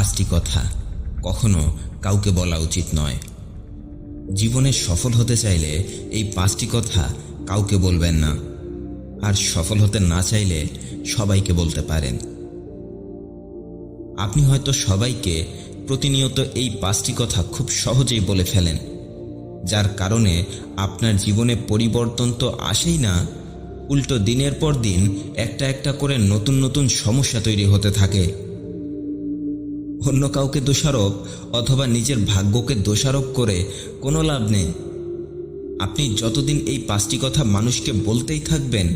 পাঁচটি কথা। কখনো কাউকে বলা উচিত নয়। জীবনে সফল হতে চাইলে এই পাঁচটি কথা কাউকে বলবেন না। আর সফল হতে না চাইলে সবাইকে বলতে পারেন। আপনি হয়তো সবাইকে প্রতিনিয়ত এই পাঁচটি কথা খুব সহজেই বলে ফেলেন। যার কারণে আপনার জীবনে পরিবর্তন তো আসেই না, উল্টো দিনের পর দিন একটা একটা করে নতুন নতুন সমস্যা তৈরি হতে থাকে। অন্য কাউকে দোষারোপ অথবা নিজের ভাগ্যকে দোষারোপ করে কোনো লাভ নেই। আপনি যতদিন এই পাঁচটি কথা মানুষকে বলতেই থাকবেন,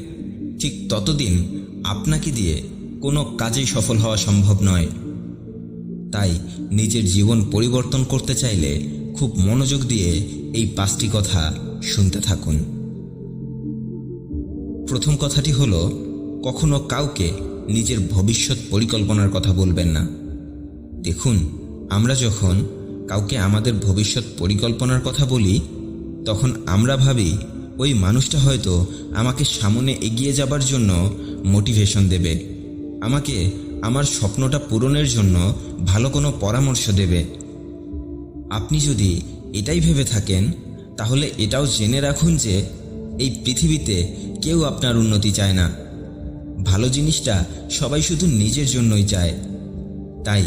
ঠিক ততদিন আপনাকে দিয়ে কোনো কাজেই সফল হওয়া সম্ভব নয়। তাই নিজের জীবন পরিবর্তন করতে চাইলে খুব মনোযোগ দিয়ে এই পাঁচটি কথা শুনতে থাকুন। প্রথম কথাটি হলো, কখনো কাউকে নিজের ভবিষ্যৎ পরিকল্পনার কথা বলবেন না। দেখুন, আমরা যখন কাউকে আমাদের ভবিষ্যৎ পরিকল্পনার কথা বলি, তখন আমরা ভাবি, ওই মানুষটা হয়তো আমাকে সামনে এগিয়ে যাবার জন্য মোটিভেশন দেবে। আমাকে আমার স্বপ্নটা পূরণের জন্য ভালো কোনো পরামর্শ দেবে। আপনি যদি এটাই ভেবে থাকেন, তাহলে এটাও জেনে রাখুন যে এই পৃথিবীতে কেউ আপনার উন্নতি চায় না। ভালো জিনিসটা সবাই শুধু নিজের জন্যই চায়। তাই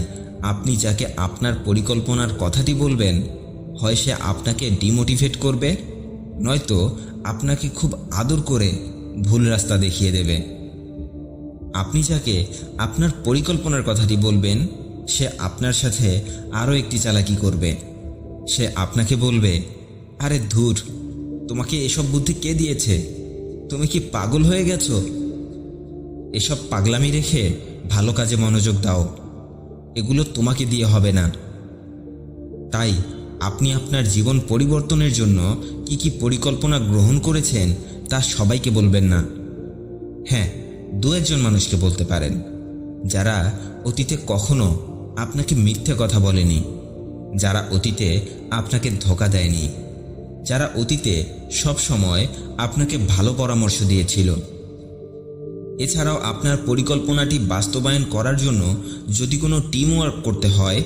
আপনি যাকে আপনার পরিকল্পনার কথাটি বলবেন, হয় সে আপনাকে ডিমোটিভেট করবে? নয়তো আপনাকে খুব আদর করে ভুল রাস্তা দেখিয়ে দেবে। আপনি যাকে আপনার পরিকল্পনার কথাটি বলবেন, সে আপনার সাথে আরও একটি চালাকি করবে। সে আপনাকে বলবে, আরে ধুর, তোমাকে এসব বুদ্ধি কে দিয়েছে? তুমি কি পাগল হয়ে গেছো? এসব পাগলামি রেখে ভালো কাজে মনোযোগ দাও। এগুলো তোমাকে দিয়ে হবে না। তাই আপনি আপনার জীবন পরিবর্তনের জন্য কি কি পরিকল্পনা গ্রহণ করেছেন তা সবাইকে বলবেন না। হ্যাঁ দু একজন মানুষকে বলতে পারেন, যারা অতীতে কখনো আপনাকে মিথ্যে কথা বলেনি, যারা অতীতে আপনাকে ধোকা দেয়নি, যারা অতীতে সব সময় আপনাকে ভালো পরামর্শ দিয়েছিল। এছাড়াও আপনার পরিকল্পনাটি বাস্তবায়ন করার জন্য যদি কোনো টিম ওয়ার্ক করতে হয়,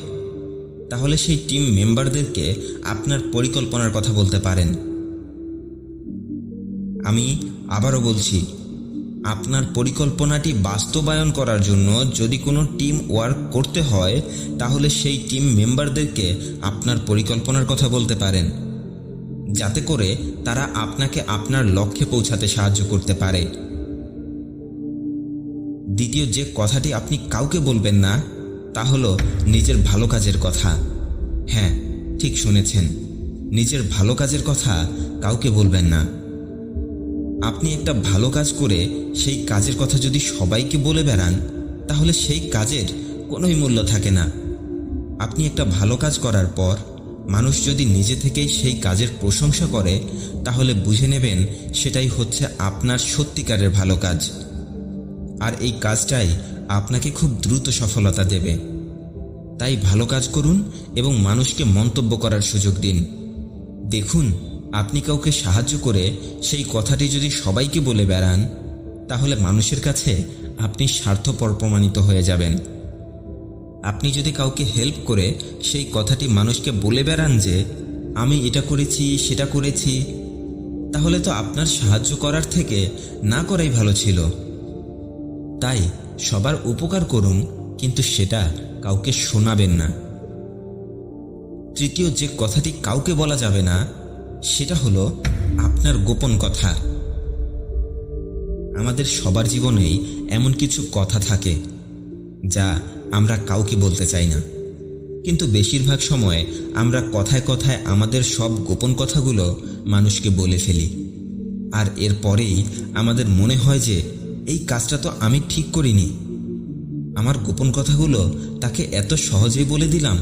তাহলে সেই টিম মেম্বারদেরকে আপনার পরিকল্পনার কথা বলতে পারেন। আমি আবারও বলছি, আপনার পরিকল্পনাটি বাস্তবায়ন করার জন্য যদি কোনো টিম ওয়ার্ক করতে হয়, তাহলে সেই টিম মেম্বারদেরকে আপনার পরিকল্পনার কথা বলতে পারেন। যাতে করে তারা আপনাকে আপনার লক্ষ্যে পৌঁছাতে সাহায্য করতে পারে। দ্বিতীয় যে কথাটি আপনি কাউকে বলবেন না, তা হলো নিজের ভালো কাজের কথা। হ্যাঁ ঠিক শুনেছেন। নিজের ভালো কাজের কথা কাউকে বলবেন না। আপনি একটা ভালো কাজ করে সেই কাজের কথা যদি সবাইকে বলে বেড়ান, তাহলে সেই কাজের কোনোই মূল্য থাকে না। আপনি একটা ভালো কাজ করার পর মানুষ যদি নিজে থেকেই সেই কাজের প্রশংসা করে, তাহলে বুঝে নেবেন সেটাই হচ্ছে আপনার সত্যিকারের ভালো কাজ। আর এই কাজটাই আপনাকে খুব দ্রুত সফলতা দেবে। তাই ভালো কাজ করুন এবং মানুষকে মন্তব্য করার সুযোগ দিন। দেখুন, আপনি কাউকে সাহায্য করে সেই কথাটি যদি সবাইকে বলে বেড়ান, তাহলে মানুষের কাছে আপনি স্বার্থপর প্রমাণিত হয়ে যাবেন। আপনি যদি কাউকে হেল্প করে সেই কথাটি মানুষকে বলে বেড়ান যে, আমি এটা করেছি, সেটা করেছি, তাহলে তো আপনার সাহায্য করার থেকে না করাই ভালো ছিল। তাই সবার উপকার করুন, কিন্তু সেটা কাউকে শোনাবেন না। তৃতীয় যে কথাটি কাউকে বলা যাবে না, সেটা হলো আপনার গোপন কথা। আমাদের সবার জীবনেই এমন কিছু কথা থাকে, যা আমরা কাউকে বলতে চাই না। কিন্তু বেশিরভাগ সময় আমরা কথায় কথায় আমাদের সব গোপন কথাগুলো মানুষকে বলে ফেলি। আর এরপরেই আমাদের মনে হয় যে এই কাজটা তো আমি ঠিক করিনি। আমার গোপন কথাগুলো তাকে এত সহজেই বলে দিলাম।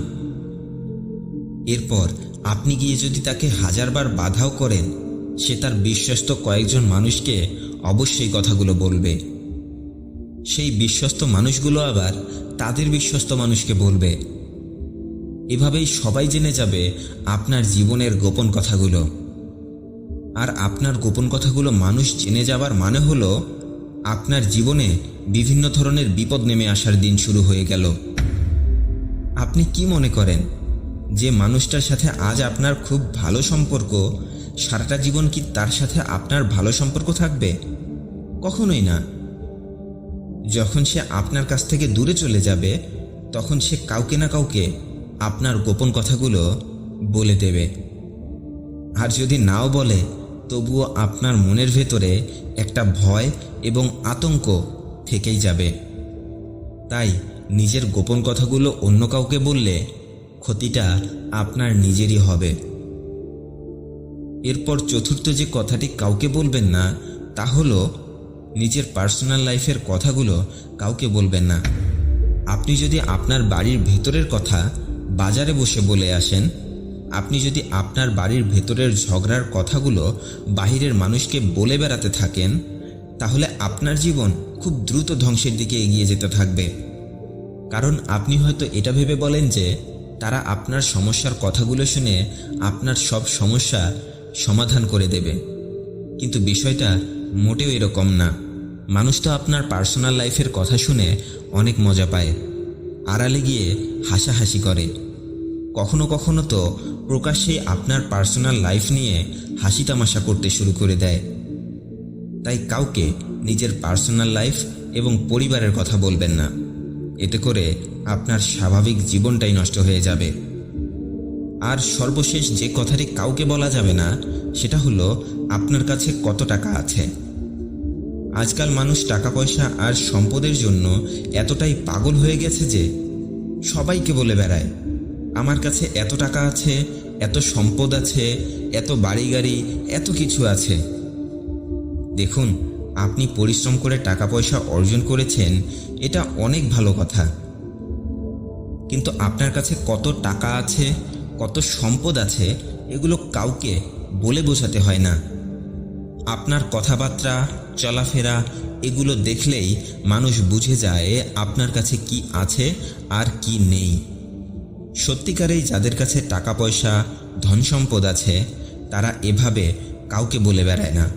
এরপর আপনি গিয়ে যদি তাকে হাজারবার বাধাও করেন, সে তার বিশ্বস্ত কয়েকজন মানুষকে অবশ্যই কথাগুলো বলবে। সেই বিশ্বস্ত মানুষগুলো আবার তাদের বিশ্বস্ত মানুষকে বলবে। এভাবেই সবাই জেনে যাবে আপনার জীবনের গোপন কথাগুলো। আর আপনার গোপন কথাগুলো মানুষ জেনে যাবার মানে হলো আপনার জীবনে বিভিন্ন ধরনের বিপদ নেমে আসার দিন শুরু হয়ে গেল। আপনি কি মনে করেন যে মানুষটার সাথে আজ আপনার খুব ভালো সম্পর্ক, সারাটা জীবন কি তার সাথে আপনার ভালো সম্পর্ক থাকবে? কখনোই না। যখন সে আপনার কাছ থেকে দূরে চলে যাবে, তখন সে কাউকে না কাউকে আপনার গোপন কথাগুলো বলে দেবে। আর যদি নাও বলে তবুও আপনার মনের ভেতরে একটা ভয় এবং আতঙ্ক থেকেই যাবে। তাই নিজের গোপন কথাগুলো অন্য কাউকে বললে ক্ষতিটা আপনার নিজেরই হবে। এরপর চতুর্থ যে কথাটি কাউকে বলবেন না, তা হলো নিজের পার্সোনাল লাইফের কথাগুলো কাউকে বলবেন না। আপনি যদি আপনার বাড়ির ভেতরের কথা বাজারে বসে বলে আসেন আপনি যদি আপনার বাড়ির ভেতরের ঝগড়ার কথাগুলো বাহিরের মানুষকে বলে বেড়াতে থাকেন, তাহলে আপনার জীবন খুব দ্রুত ধ্বংসের দিকে এগিয়ে যেতে থাকবে। কারণ আপনি হয়তো এটা ভেবে বলেন যে, তারা আপনার সমস্যার কথাগুলো শুনে আপনার সব সমস্যা সমাধান করে দেবে। কিন্তু বিষয়টা মোটেও এরকম না। মানুষ তো আপনার পার্সোনাল লাইফের কথা শুনে অনেক মজা পায়। আড়ালে গিয়ে হাসাহাসি করে। কখনো কখনো তো প্রকাশ্যেই আপনার পার্সোনাল লাইফ নিয়ে হাসি তামাশা করতে শুরু করে দেয়। তাই কাউকে নিজের পার্সোনাল লাইফ এবং পরিবারের কথা বলবেন না। এতে করে আপনার স্বাভাবিক জীবনটাই নষ্ট হয়ে যাবে। আর সর্বশেষ যে কথাটি কাউকে বলা যাবে না, সেটা হলো আপনার কাছে কত টাকা আছে? আজকাল মানুষ টাকা পয়সা আর সম্পদের জন্য এতটাই পাগল হয়ে গেছে যে সবাইকে বলে বেড়ায়। আমার কাছে এত টাকা আছে, এত সম্পদ আছে, এত বাড়ি গাড়ি এত কিছু আছে। দেখুন, আপনি পরিশ্রম করে টাকা পয়সা অর্জন করেছেন, এটা অনেক ভালো কথা। কিন্তু আপনার কাছে কত টাকা আছে, কত সম্পদ আছে, এগুলো কাউকে বলে বোঝাতে হয় না। আপনার কথাবার্তা, চলাফেরা, এগুলো দেখলেই মানুষ বুঝে যায় আপনার কাছে কি আছে আর কি নেই। সত্যিকারেই যাদের কাছে টাকা পয়সা, ধন সম্পদ আছে, তারা এভাবে কাউকে বলে বেড়ায় না।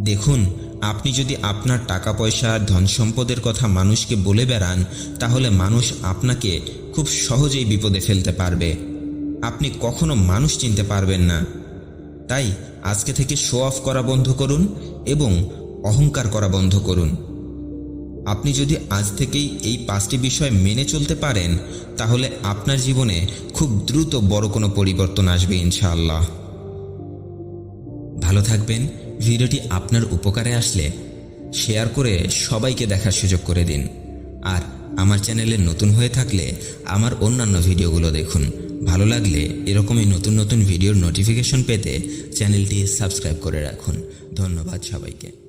দেখুন, আপনি যদি আপনার টাকা পয়সা, ধন সম্পদের কথা মানুষকে বলে বেড়ান, তাহলে মানুষ আপনাকে খুব সহজেই বিপদে ফেলতে পারবে। আপনি কখনো মানুষ চিনতে পারবেন না। তাই আজকে থেকে শো অফ করা বন্ধ করুন এবং অহংকার করা বন্ধ করুন। আপনি যদি আজ থেকেই এই পাঁচটি বিষয় মেনে চলতে পারেন, তাহলে আপনার জীবনে খুব দ্রুত বড় কোনো পরিবর্তন আসবে ইনশাআল্লাহ। ভালো থাকবেন, ভিডিওটি আপনার উপকারে আসলে শেয়ার করে সবাইকে দেখার সুযোগ করে দিন। আর আমার চ্যানেলে নতুন হয়ে থাকলে আমার অন্যান্য ভিডিওগুলো দেখুন। ভালো লাগলে এরকমই নতুন নতুন ভিডিওর নোটিফিকেশন পেতে চ্যানেলটি সাবস্ক্রাইব করে রাখুন। ধন্যবাদ সবাইকে।